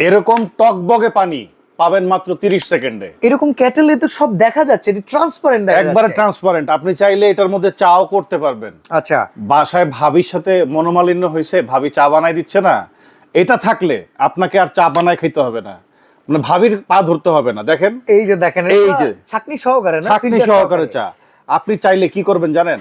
এরকম টকবগে পানি পাবেন মাত্র 30 সেকেন্ডে। এরকম ক্যাটেলে তো সব দেখা যাচ্ছে এটা ট্রান্সপারেন্ট দেখা একবারে যাচ্ছে। ট্রান্সপারেন্ট আপনি চাইলে এটার মধ্যে চাও করতে পারবেন। আচ্ছা। বাসায় ভাবির সাথে মনোমালিন্য হয়েছে ভাবি চা বানাই দিচ্ছে না। এটা থাকলে আপনাকে আর চা বানায় খেতে হবে না। মানে ভাবির পা ধরতে হবে না দেখেন। এই যে দেখেন এই যে। ছাকনি সহকারে না? filter সহকারে চা। আপনি চাইলে কি করবেন জানেন।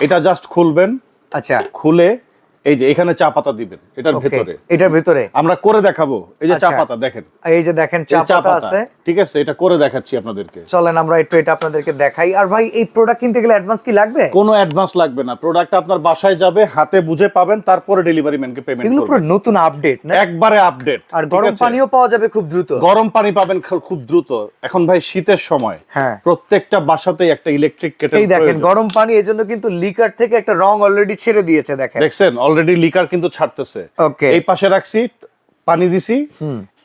এটা জাস্ট খুলবেন। আচ্ছা। খুলে এই যে এখানে চা পাতা দিবেন এটার ভেতরে। এটার ভিতরে। আমরা করে দেখাবো এই যে চা আচ্ছা। পাতা দেখেন। এই যে দেখেন চা পাতা পাতা। আছে। ঠিক আছে এটা করে দেখাচ্ছি আপনাদেরকে। চলেন আমরা একটু এটা আপনাদেরকে দেখাই। আর ভাই এই প্রোডাক্ট কিনতে গেলে অ্যাডভান্স কি লাগবে? কোনো অ্যাডভান্স লাগবে না। প্রোডাক্ট আপনার বাসায় যাবে হাতে বুঝে পাবেন তারপরে ডেলিভারি ম্যানকে পেমেন্ট এগুলো পুরো নতুন আপডেট না? একবারে আপডেট আর গরম পানিও পাওয়া যাবে খুব দ্রুত। গরম পানি পাবেন খুব দ্রুত। এখন ভাই শীতের সময়। হ্যাঁ। প্রত্যেকটা বাসাতেই একটা ইলেকট্রিক কেটেল এই দেখেন গরম পানি এজন্য কিন্তু লিকার থেকে একটা রং অলরেডি ছেড়ে দিয়েছে দেখেন। দেখছেন? অলরেডি লিকার কিন্তু ছাড়তেছে। এই পাশে রাখছি পানি দিছি।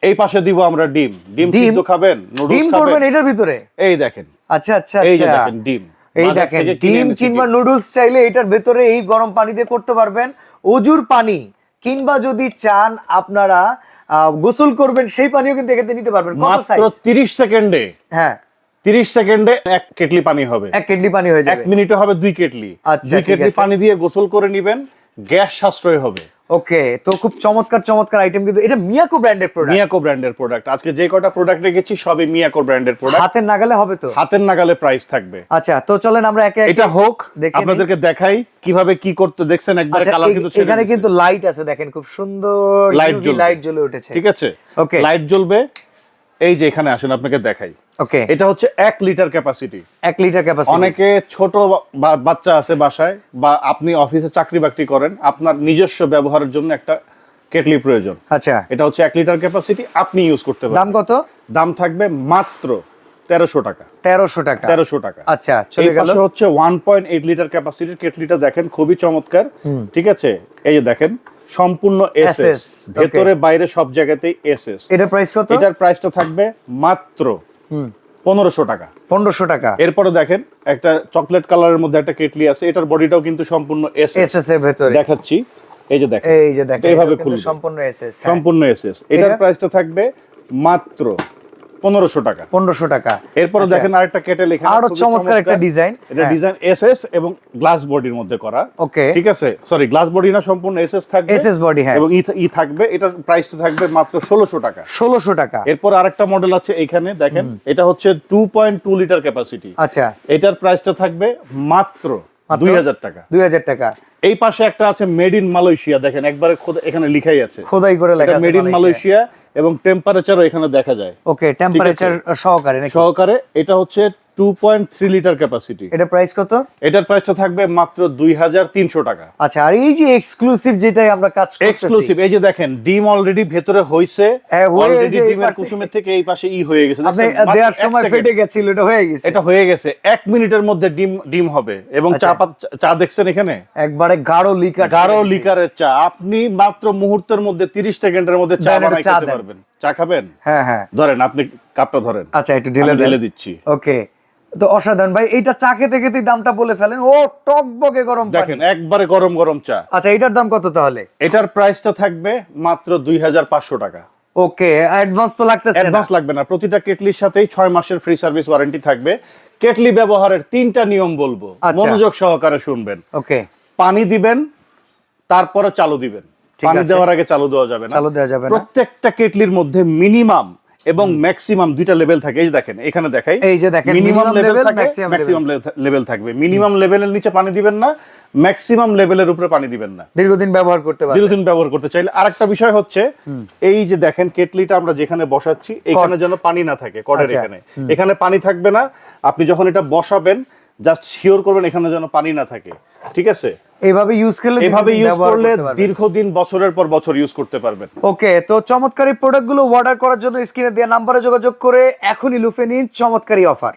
এই পাশে দিব আমরা ডিম। ডিম? সিদ্ধ খাবেন নুডলস খাবেন। এটার ভিতরে? এই দেখেন। আচ্ছা আচ্ছা এই যে আচ্ছা। দেখেন ডিম। এই দেখেন ডিম কিংবা নুডলস চাইলে এটার ভেতরে এই গরম পানি দিয়ে করতে পারবেন। অজুর পানি কিংবা যদি চান আপনারা গোসল করবেন সেই পানিও কিন্তু এখানে নিতে পারবেন। কত মাত্র সাইজ 30 সেকেন্ডে। হ্যাঁ। 30 সেকেন্ডে এক কেটলি পানি হবে। এক কেটলি পানি হয়ে এক যাবে। মিনিটে হবে দুই কেটলি। আচ্ছা, দুই কেটলি পানি দিয়ে গোসল করে নেবেন। গ্যাস সাশ্রয় হবে। ওকে তো খুব চমৎকার চমৎকার আইটেম কিন্তু এটা মিয়াকো ব্র্যান্ডের প্রোডাক্ট মিয়াকো ব্র্যান্ডের প্রোডাক্ট আজকে যে কটা প্রোডাক্ট রেখেছি সবই মিয়াকো ব্র্যান্ডের প্রোডাক্ট হাতের নাগালে হবে তো? হাতের নাগালে প্রাইস থাকবে। আচ্ছা তো চলেন আমরা একে এটা হোক আপনাদেরকে দেখাই কীভাবে কি করতে দেখছেন একবার আচ্ছা, কালার কিন্তু ছেড়ে এখানে কিন্তু লাইট আছে দেখেন খুব সুন্দর লাইট জ্বলে উঠেছে। ঠিক আছে? ওকে লাইট জ্বলবে। এই যে এখানে আসেন আপনাকে দেখাই। ওকে এটা হচ্ছে এক লিটার ক্যাপাসিটি এক লিটার ক্যাপাসিটি অনেকে ছোট বাচ্চা আছে বাসায় বা আপনি অফিসে চাকরি বাকরি করেন আপনার নিজস্ব ব্যবহারের জন্য একটা কেটলি প্রয়োজন। আচ্ছা। এটা হচ্ছে এক লিটার ক্যাপাসিটি আপনি ইউজ করতে পারেন দাম কত? দাম থাকবে মাত্র তেরোশো টাকা। তেরোশো টাকা। তেরোশো টাকা। আচ্ছা চলে গেল। হচ্ছে ওয়ান পয়েন্ট এইট লিটার ক্যাপাসিটির কেটলিটা দেখেন খুবই চমৎকার। ঠিক আছে? এই যে দেখেন সম্পূর্ণ এসএস SS, ভেতরে বাইরে সব জায়গাতেই এসএস এটার প্রাইস কত? এটার প্রাইসটা থাকবে মাত্র পনেরোশো টাকা। পনেরোশো টাকা। এরপরে দেখেন একটা চকলেট কালারের মধ্যে একটা কেটলি আছে এটার বডিটাও কিন্তু সম্পূর্ণ এস এস এর ভেতরে। দেখাচ্ছি। এই যে দেখেন এই যে দেখেন এইভাবে খুলবে। সম্পূর্ণ এস সম্পূর্ণ এসএস এটার প্রাইসটা থাকবে মাত্র পনেরোশো টাকা। পনেরোশো টাকা। এরপরে আচ্ছা। দেখেন আরেকটা কেটেল এখানে আরও চমৎকার একটা ডিজাইন এটা ডিজাইন এসএস এবং গ্লাস বডির মধ্যে করা। ওকে ঠিক আছে? সরি গ্লাস বডি না সম্পূর্ণ এসএস থাকবে। এসএস বডি হ্যাঁ। এবং ই থাকবে এটার প্রাইসটা থাকবে মাত্র ষোলোশো টাকা। ষোলোশো টাকা। এরপর আরেকটা মডেল আছে এখানে দেখেন। এটা হচ্ছে two point two litre capacity আচ্ছা। এটার প্রাইসটা থাকবে মাত্র? দুই হাজার টাকা। দুই হাজার টাকা। এই পাশে একটা আছে মেড ইন মালয়েশিয়া দেখেন একবারে এখানে লিখাই আছে। খোদাই করে লেখা মেড ইন মালয়েশিয়া এবং টেম্পারেচারও এখানে দেখা যায়। ওকে টেম্পারেচার সহকারে সহকারে এটা হচ্ছে two point three litre capacity এটা প্রাইস কত? এটার প্রাইসটা থাকবে মাত্র দুই হাজার তিনশো টাকা। আচ্ছা আর এই যে এক্সক্লুসিভ যেটাই আমরা কাজ করতেছি। এক্সক্লুসিভ এই যে দেখেন ডিম অলরেডি ভেতরে হইছে হ্যাঁ, অলরেডি ডিমের কুসুমের থেকে এই পাশে ই হয়ে গেছে। আপনি? দেওয়ার সময় ফেটে গেছিল এটা হয়ে গেছে। এটা হয়ে গেছে। এক মিনিটের মধ্যে ডিম ডিম হবে। এবং চা আচ্ছা। চা দেখছেন এখানে? একবারে গাঢ় লিকার গাঢ় লিকারের চা। আপনি মাত্র মুহূর্তের মধ্যে তিরিশ সেকেন্ডের মধ্যে চা দেন, একটু বানাই চা খেতে পারবেন চা খাবেন? হ্যাঁ হ্যাঁ। ধরেন আপনি কাপটা ধরেন। আচ্ছা একটু ঢেলে ঢেলে দিচ্ছি। ওকে তো অসাধারণ। ভাই এইটা চা খেতে খেতে দামটা বলে ফেলেন। ও টক বগে গরম দেখেন একবারে গরম গরম চা। আচ্ছা এটার দাম কত তাহলে? এটার প্রাইসটা থাকবে মাত্র দুই হাজার পাঁচশো টাকা। ওকে অ্যাডভান্স তো লাগতেছে না। অ্যাডভান্স লাগবে না। প্রতিটা কেটলির সাথেই ছয় মাসের ফ্রি সার্ভিস ওয়ারেন্টি থাকবে। কেটলি ব্যবহারের তিনটা নিয়ম বলব। আচ্ছা। মনোযোগ সহকারে শুনবেন। ওকে। পানি দিবেন তারপরে চালু দিবেন। পানি। দেওয়ার আগে চালু দেওয়া যাবে না। চালু দেওয়া যাবে না। প্রত্যেকটা কেটলির মধ্যে মিনিমাম এবং ম্যাক্সিমাম দুইটা লেভেল থাকে। এই যে দেখেন এখানে দেখাই। এই যে দেখেন, মিনিমাম লেভেল থাকে ম্যাক্সিমাম লেভেল থাকবে। মিনিমাম লেভেলের নিচে পানি দিবেন না ম্যাক্সিমাম লেভেলের উপরে পানি দিবেন না। দীর্ঘদিন ব্যবহার করতে পারবেন। দীর্ঘদিন ব্যবহার করতে চাইলে আরেকটা বিষয় হচ্ছে এই যে দেখেন কেটলিটা আমরা যেখানে বসাচ্ছি এখানে যেন পানি না থাকে কটের আচ্ছা, এখানে। এখানে পানি থাকবে না আপনি যখন এটা বসাবেন জাস্ট শিওর করবেন এখানে যেন পানি না থাকে। ঠিক আছে? এইভাবে ইউজ করলে এভাবে ইউজ করলে দীর্ঘদিন বছরের পর বছর ইউজ করতে পারবেন। ওকে তো চমৎকারী প্রোডাক্টগুলো অর্ডার করার জন্য স্ক্রিনে দেওয়া নাম্বারে যোগাযোগ করে এখনই লুফে নিন চমৎকারী অফার